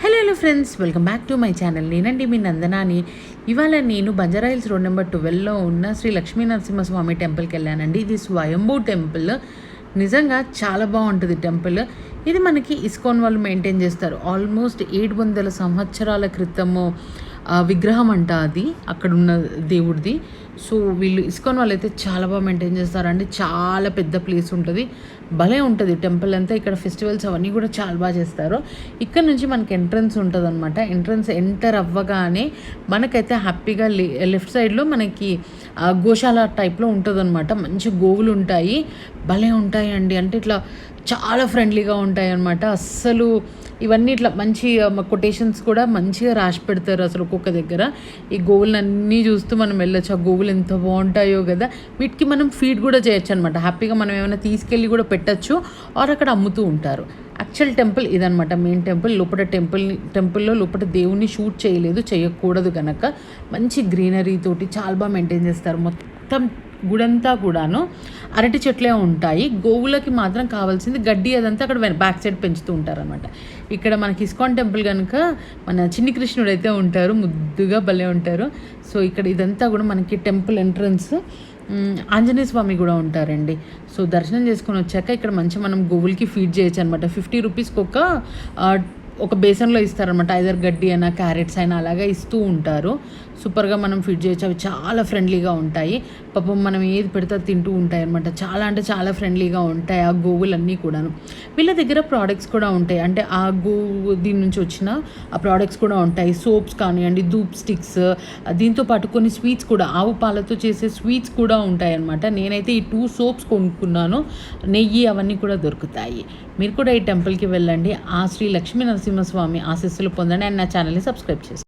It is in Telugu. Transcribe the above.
Hello hello friends welcome back to my channel నేనండి మీ నందనాని. ఇవాళ నేను బంజారాయిల్స్ రోడ్ నెంబర్ ట్వెల్వ్లో ఉన్న శ్రీ లక్ష్మీ నరసింహస్వామి టెంపుల్కి వెళ్ళానండి. ఇది స్వయంభూ టెంపుల్. నిజంగా చాలా బాగుంటుంది టెంపుల్. ఇది మనకి ఇస్కాన్ వాళ్ళు మెయింటైన్ చేస్తారు. ఆల్మోస్ట్ ఏడు వందల సంవత్సరాల క్రితము విగ్రహం అంట అది అక్కడ ఉన్న దేవుడిది. సో వీళ్ళు ఇస్కాన్ వాళ్ళు అయితే చాలా బాగా మెయింటైన్ చేస్తారండి. చాలా పెద్ద ప్లేస్ ఉంటుంది. భలే ఉంటుంది. టెంపుల్ అంతా ఇక్కడ ఫెస్టివల్స్ అవన్నీ కూడా చాలా బాగా చేస్తారు. ఇక్కడ నుంచి మనకి ఎంట్రన్స్ ఉంటుంది అనమాట ఎంట్రన్స్ ఎంటర్ అవ్వగానే మనకైతే హ్యాపీగా లెఫ్ట్ సైడ్లో మనకి గోశాల టైప్లో ఉంటుంది అనమాట మంచి గోవులు ఉంటాయి. భలే ఉంటాయండి. అంటే ఇట్లా చాలా ఫ్రెండ్లీగా ఉంటాయి అన్నమాట అస్సలు ఇవన్నీ ఇట్లా మంచి కొటేషన్స్ కూడా మంచిగా రాసి పెడతారు అసలు ఒక్కొక్క దగ్గర. ఈ గోవులను అన్నీ చూస్తూ మనం వెళ్ళొచ్చు. ఆ గోవులు ఎంత బాగుంటాయో కదా. వీటికి మనం ఫీడ్ కూడా చేయొచ్చు అనమాట హ్యాపీగా మనం ఏమైనా తీసుకెళ్ళి కూడా పెట్టచ్చు ఆర్ అక్కడ అమ్ముతూ ఉంటారు. యాక్చువల్ టెంపుల్ ఇదనమాట మెయిన్ టెంపుల్ లోపల టెంపుల్ టెంపుల్లో లోపల దేవుణ్ణి షూట్ చేయలేదు చేయకూడదు కనుక మంచి గ్రీనరీ తోటి చాలా బాగా మెయింటైన్ చేస్తారు. మొత్తం గుడంతా కూడాను. అరటి చెట్లే ఉంటాయి. గోవులకి మాత్రం కావాల్సింది గడ్డి అదంతా అక్కడ బ్యాక్ సైడ్ పెంచుతూ ఉంటారనమాట ఇక్కడ మనకి ఇస్కాన్ టెంపుల్ కనుక మన చిన్ని కృష్ణుడు అయితే ఉంటారు ముద్దుగా భలే ఉంటారు. సో ఇక్కడ ఇదంతా కూడా మనకి టెంపుల్ ఎంట్రన్స్ ఆంజనేయ స్వామి కూడా ఉంటారండి. సో దర్శనం చేసుకొని వచ్చాక ఇక్కడ మంచి మనం గోవులకి ఫీడ్ చేయొచ్చు అనమాట ఫిఫ్టీ రూపీస్కి ఒక ఒక బేసన్లో ఇస్తారనమాట ఐదర్ గడ్డి అయినా క్యారెట్స్ అయినా అలాగా ఇస్తూ ఉంటారు. సూపర్గా మనం ఫిట్ చేయొచ్చు అవి చాలా ఫ్రెండ్లీగా ఉంటాయి. పాపం మనం ఏది పెడితే తింటూ ఉంటాయి అనమాట చాలా అంటే చాలా ఫ్రెండ్లీగా ఉంటాయి ఆ గోవులన్నీ కూడాను. వీళ్ళ దగ్గర ప్రోడక్ట్స్ కూడా ఉంటాయి. అంటే ఆ గోవు దీని నుంచి వచ్చిన ఆ ప్రోడక్ట్స్ కూడా ఉంటాయి. సోప్స్ కానివ్వండి ధూప్ స్టిక్స్ దీంతో పాటు కొన్ని స్వీట్స్ కూడా ఆవు పాలతో చేసే స్వీట్స్ కూడా ఉంటాయి అనమాట నేనైతే ఈ టూ సోప్స్ కొనుక్కున్నాను. నెయ్యి అవన్నీ కూడా దొరుకుతాయి. మీరు కూడా ఈ టెంపుల్కి వెళ్ళండి. ఆ శ్రీ లక్ష్మీ నరసింహస్వామి ఆశీస్సులు పొందండి. అండ్ నా ఛానల్ని సబ్స్క్రైబ్ చేసుకోండి.